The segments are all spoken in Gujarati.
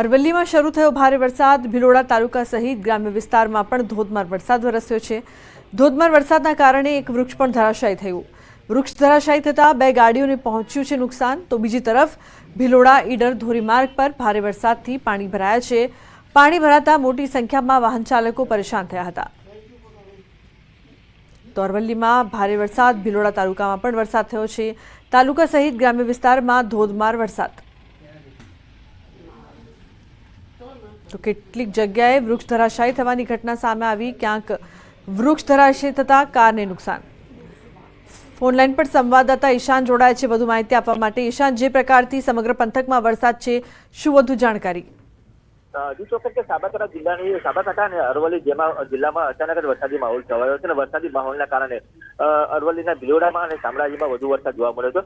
અરવલ્લીમાં શરૂ થયો ભારે વરસાદ. ભિલોડા તાલુકા સહિત ગ્રામ્ય વિસ્તારમાં પણ ધોધમાર વરસાદ વરસ્યો છે. ધોધમાર વરસાદના કારણે એક વૃક્ષ પણ ધરાશાયી થયું. વૃક્ષ ધરાશાયી થતાં બે ગાડીઓને પહોંચ્યું છે નુકસાન. તો બીજી તરફ, ભિલોડા ઈડર ધોરીમાર્ગ પર ભારે વરસાદથી પાણી ભરાયા છે. પાણી ભરાતા મોટી સંખ્યામાં વાહન ચાલકો પરેશાન થયા હતા. તો અરવલ્લીમાં ભારે વરસાદ. ભિલોડા તાલુકામાં પણ વરસાદ થયો છે. તાલુકા સહિત ગ્રામ્ય વિસ્તારમાં ધોધમાર વરસાદ. તો કેટલીક જગ્યાએ વૃક્ષ ધરાશાયી થવાની ઘટના સામે આવી. ક્યાંક વૃક્ષ ધરાશય થતાં કારને નુકસાન. ફોનલાઈન પર સંવાદદાતા ઈશાન જોડાય છે. વધુ માહિતી આપવા માટે ઈશાન, જે પ્રકારથી સમગ્ર પંથકમાં વરસાદ છે, શું વધુ જાણકારી? હજુ ચોક્કસ કે સાબરકાંઠા જિલ્લાની સાબરકાંઠા અને અરવલ્લી જેમાં જિલ્લામાં અચાનક જ વરસાદી માહોલ છવાયો છે અને વરસાદી માહોલના કારણે અરવલ્લીના ભિલોડામાં અને શામળાજીમાં વધુ વરસાદ જોવા મળ્યો હતો.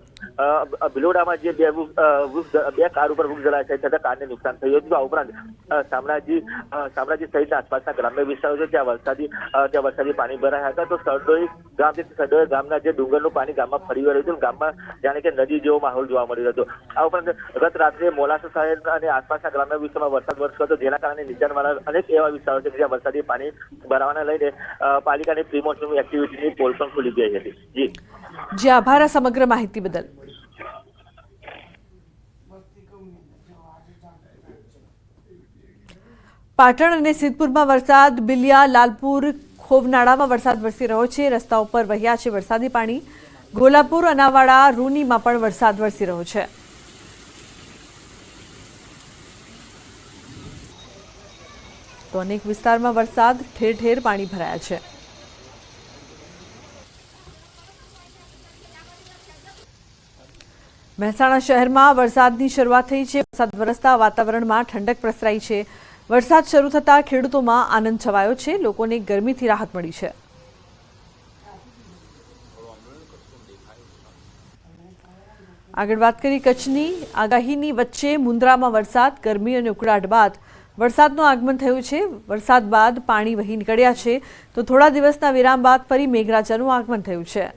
ભિલોડામાં જે બે વૃક્ષ, બે કાર ઉપર વૃક્ષ જલાશય થતા કારને નુકસાન થયું હતું. આ ઉપરાંત શામળાજી શામળાજી સહિતના આસપાસના ગ્રામ્ય વિસ્તારો છે ત્યાં વરસાદી ત્યાં વરસાદી પાણી ભરાયા હતા. તો સરડોઈ ગામ જે સરડોઈ ગામના જે ડુંગરનું પાણી ગામમાં ફરી વળ્યું હતું ગામમાં જાણે કે નદી જેવો માહોલ જોવા મળ્યો હતો. આ ઉપરાંત ગત રાત્રે મોલાસા શહેર અને આસપાસના ગ્રામ્ય વિસ્તારમાં વરસાદ વરસ્યો હતો, જેના કારણે નીચાણવાળા અનેક એવા વિસ્તારો છે, જ્યાં વરસાદી પાણી ભરાવાના લઈને પાલિકાની પ્રી એક્ટિવિટીની પોલ પણ ખુલી ગઈ હતી. જી. જે, આભાર સમગ્ર માહિતી બદલ. પાટણ અને સિદ્ધપુરમાં વરસાદ, બિલિયા, લાલપુર, ખોવનાળામાં વરસાદ વરસી રહ્યો છે રસ્તા ઉપર વહ્યા છે વરસાદી પાણી. ગોલાપુર, અનાવાડા, રૂનીમાં પણ વરસાદ વરસી રહ્યો છે. તો અનેક વિસ્તારમાં વરસાદ, ઠેર ઠેર પાણી ભરાયા છે. મહેસાણા શહેરમાં વરસાદની શરૂઆત થઈ છે. વરસાદ વરસતા વાતાવરણમાં ઠંડક પ્રસરાઈ છે. વરસાદ શરૂ થતાં ખેડૂતોમાં આનંદ છવાયો છે. લોકોને ગરમીથી રાહત મળી છે. આગળ વાત કરી કચ્છની. આગાહીની વચ્ચે મુન્દ્રામાં વરસાદ, ગરમી અને ઉકળાટ બાદ વરસાદનું આગમન થયું છે. વરસાદ બાદ પાણી વહી નીકળ્યા છે. તો થોડા દિવસના વિરામ બાદ ફરી મેઘરાજાનું આગમન થયું છે.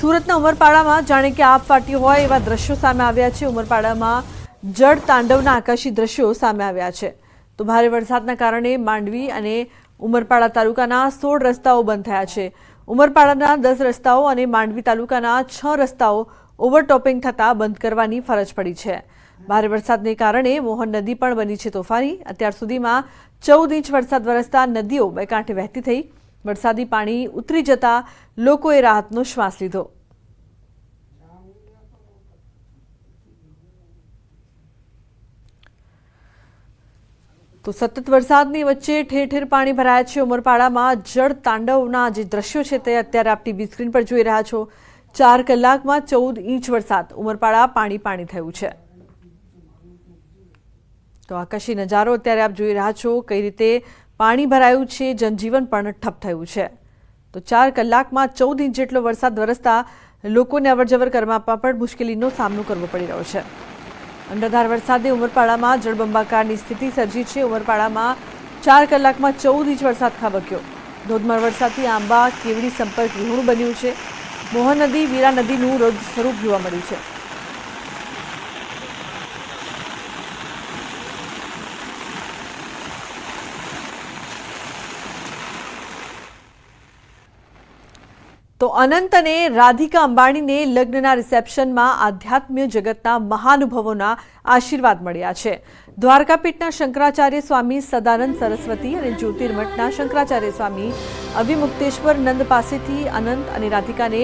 સુરતના ઉમરપાડામાં જાણે કે આપ ફાટી હોય એવા દ્રશ્યો સામે આવ્યા છે. ઉમરપાડામાં જળ તાંડવના આકાશી દ્રશ્યો સામે આવ્યા છે. તો ભારે વરસાદના કારણે માંડવી અને ઉમરપાડા તાલુકાના સોળ રસ્તાઓ બંધ થયા છે. ઉમરપાડાના દસ રસ્તાઓ અને માંડવી તાલુકાના છ રસ્તાઓ ઓવરટોપિંગ થતાં બંધ કરવાની ફરજ પડી છે. ભારે વરસાદને કારણે મોહન નદી પણ બની છે તોફાની. અત્યાર સુધીમાં ચૌદ ઇંચ વરસાદ વરસતા નદીઓ બે કાંઠે વહેતી થઈ. વરસાદી પાણી ઉતરી જતા લોકોએ રાહતનો શ્વાસ લીધો. તો સતત વરસાદની વચ્ચે ઠેર ઠેર પાણી ભરાયા છે. ઉમરપાડામાં જળ તાંડવના જે દ્રશ્યો છે તે અત્યારે આપ ટીવી સ્ક્રીન પર જોઈ રહ્યા છો. ચાર કલાકમાં ચૌદ ઇંચ વરસાદ. ઉમરપાડા પાણી પાણી થયું છે. તો આકાશી નજારો અત્યારે આપ જોઈ રહ્યા છો કઈ રીતે પાણી ભરાયું છે, જનજીવન પણ ઠપ થયું છે. તો ચાર કલાકમાં ચૌદ ઇંચ જેટલો વરસાદ વરસતા લોકોને અવરજવર કરવામાં પણ મુશ્કેલીનો સામનો કરવો પડી રહ્યો છે. અંડરધાર વરસાદે ઉમરપાડામાં જળબંબાકારની સ્થિતિ સર્જી છે. ઉમરપાડામાં ચાર કલાકમાં ચૌદ ઇંચ વરસાદ ખાબક્યો. ધોધમાર વરસાદથી આંબા, કેવડી સંપર્ક વિહોણું બન્યું છે. મોહન નદી વીરા નદીનું રૌદ્ર સ્વરૂપ જોવા મળ્યું છે. તો અનંત અને રાધિકા અંબાણીને લગ્નના રિસેપ્શનમાં આધ્યાત્મ્ય જગતના મહાનુભવોના આશીર્વાદ મળ્યા છે. દ્વારકાપીઠના શંકરાચાર્ય સ્વામી સદાનંદ સરસ્વતી અને જ્યોતિર્મઠના શંકરાચાર્ય સ્વામી અવિમુક્તેશ્વર નંદ પાસેથી અનંત અને રાધિકાને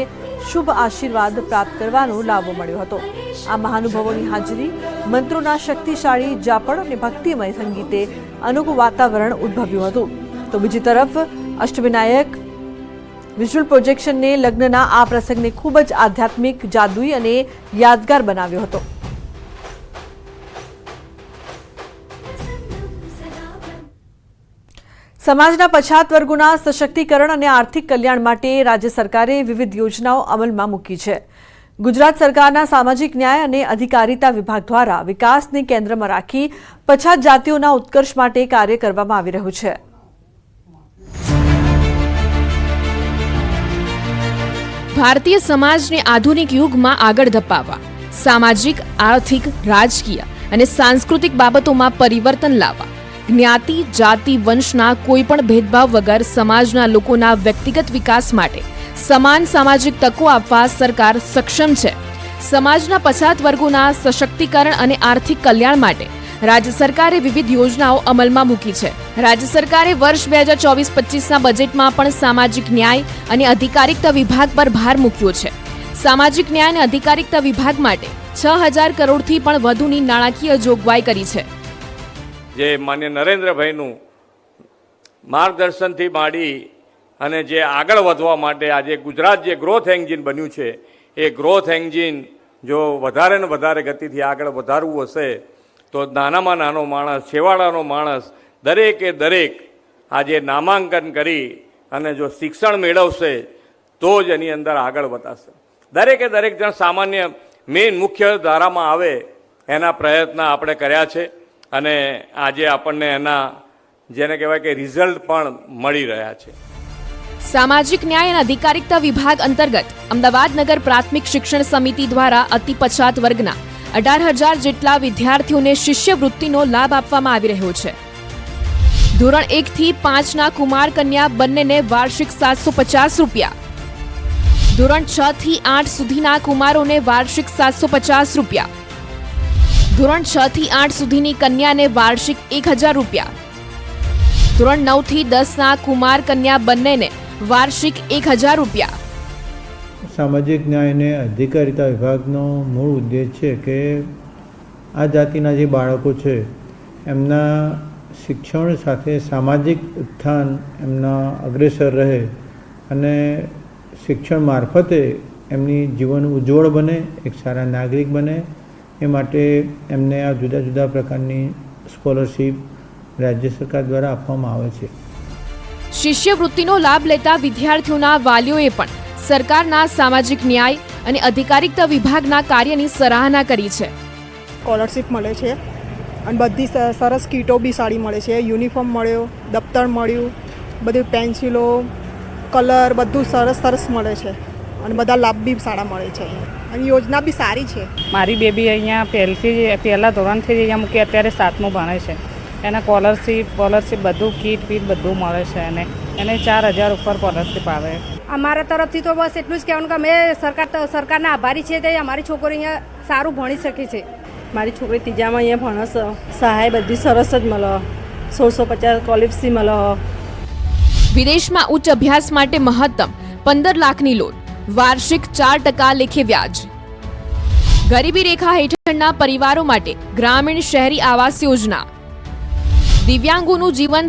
શુભ આશીર્વાદ પ્રાપ્ત કરવાનો લાભો મળ્યો હતો. આ મહાનુભવોની હાજરી મંત્રોના શક્તિશાળી જાપણ અને ભક્તિમય સંગીતે અનોખું વાતાવરણ ઉદ્ભવ્યું હતું. તો બીજી તરફ અષ્ટવિનાયક વિઝ્યુઅલ પ્રોજેક્શનને લગ્નના આ પ્રસંગને ખૂબ જ આધ્યાત્મિક જાદુઈ અને યાદગાર બનાવ્યો હતો. સમાજના પછાત વર્ગોના સશક્તિકરણ અને આર્થિક કલ્યાણ માટે રાજ્ય સરકારે વિવિધ યોજનાઓ અમલમાં મૂકી છે. ગુજરાત સરકારના સામાજિક ન્યાય અને અધિકારિતા વિભાગ દ્વારા વિકાસને કેન્દ્રમાં રાખી પછાત જાતિઓના ઉત્કર્ષ માટે કાર્ય કરવામાં આવી રહ્યું છે. ભારતીય સમાજને આધુનિક યુગમાં આગળ ધપાવવા, સામાજિક, આર્થિક, રાજકીય અને સાંસ્કૃતિક બાબતોમાં પરિવર્તન લાવવા, જ્ઞાતિ, જાતિ, વંશના કોઈપણ ભેદભાવ વગર સમાજના લોકોના વ્યક્તિગત વિકાસ માટે સમાન સામાજિક તકો આપવા સરકાર સક્ષમ છે. સમાજના પછાત વર્ગોના સશક્તિકરણ અને આર્થિક કલ્યાણ માટે રાજ્ય સરકારે વિવિધ યોજનાઓ અમલમાં મૂકી છે. રાજ્ય સરકારે વર્ષ બે હજાર ચોવીસ પચીસના બજેટમાં પણ સામાજિક ન્યાય અને અધિકારિકતા વિભાગ પર ભાર મૂક્યો છે. સામાજિક ન્યાય અને અધિકારિકતા વિભાગ માટે છ હજાર કરોડથી પણ વધુની નાણાકીય જોગવાઈ કરી છે. જે માન્ય નરેન્દ્રભાઈનું માર્ગદર્શનથી માંડી અને જે આગળ વધવા માટે આજે ગુજરાત જે ગ્રોથ એન્જિન બન્યું છે, એ ગ્રોથ એન્જિન જો વધારે ને વધારે ગતિથી આગળ વધારવું હશે તો નાનામાં નાનો માણસ, છેવાડાનો માણસ, દરેકે દરેક આજે નામાંકન કરી અને જો શિક્ષણ મેળવશે, તો જ એની અંદર આગળ વધાશે દરેકે દરેક જણ સામાન્ય મેઇન મુખ્ય ધારામાં આવે, એના પ્રયત્ન આપણે કર્યા છે અને આજે આપણને એના, જેને કહેવાય કે રિઝલ્ટ પણ મળી રહ્યા છે. સામાજિક ન્યાય અને અધિકારિકતા વિભાગ અંતર્ગત અમદાવાદ નગર પ્રાથમિક શિક્ષણ સમિતિ દ્વારા અતિ પછાત વર્ગના અઢાર હજાર જેટલા વિદ્યાર્થીઓને શિષ્યવૃત્તિનો લાભ આપવામાં આવી રહ્યો છે. ધોરણ એક થી પાંચના કુમાર કન્યા બંનેને વાર્ષિક સાતસો પચાસ રૂપિયા. ધોરણ છ થી આઠ સુધીના કુમારોને વાર્ષિક સાતસો પચાસ રૂપિયા. ધોરણ છ થી આઠ સુધીની કન્યાને વાર્ષિક એક હજાર રૂપિયા. ધોરણ નવથી દસના કુમાર કન્યા બંનેને વાર્ષિક એક હજાર રૂપિયા. સામાજિક ન્યાય અને અધિકારિતા વિભાગનો મૂળ ઉદ્દેશ છે કે આ જાતિના જે બાળકો છે, એમના શિક્ષણ સાથે સામાજિક ઉત્થાન એમના અગ્રેસર રહે અને શિક્ષણ મારફતે એમની જીવન ઉજ્જવળ બને, એક સારા નાગરિક બને, એ માટે એમને આ જુદા જુદા પ્રકારની સ્કોલરશીપ રાજ્ય સરકાર દ્વારા આપવામાં આવે છે. શિષ્યવૃત્તિનો લાભ લેતા વિદ્યાર્થીઓના વાલીઓએ પણ સરકારના સામાજિક ન્યાય અને અધિકારિકતા વિભાગના કાર્યની સરાહના કરી છે. સ્કોલરશિપ મળે છે અને બધી સ- સરસ કીટો બી સારી મળે છે. યુનિફોર્મ મળ્યો દફતર મળ્યું બધી પેન્સિલો કલર બધું સરસ સરસ મળે છે અને બધા લાભ બી સારા મળે છે. અને યોજના બી સારી છે. મારી બેબી અહીંયા પહેલથી જ પહેલાં ધોરણથી જ અહીંયા મૂકી અત્યારે સાતમું ભણે છે. એને કોલરશીપ કોલરશીપ બધું કીટ પીટ બધું મળે છે એને. એને ચાર હજાર ઉપર કોલરશીપ આવે. અમારા તરફથી તો બસ એટલું જ કહેવાનું કે અમે સરકાર ત- સરકારના આભારી છે તે અમારી છોકરી અહીંયા સારું ભણી શકે છે. મારી છોકરી ત્રીજામાં અહીંયા ભણસ સહાય બધી સરસ જ મળે. સોળસો પચાસ સ્કોલરશીપ મળે. વિદેશમાં ઉચ્ચ અભ્યાસ માટે મહત્તમ પંદર લાખની લોન. વાર્ષિક ચાર ટકા લેખે વ્યાજ. ગરીબી રેખા હેઠળના પરિવારો માટે ગ્રામીણ શહેરી આવાસ યોજના. દિવ્યાંગોનું જીવન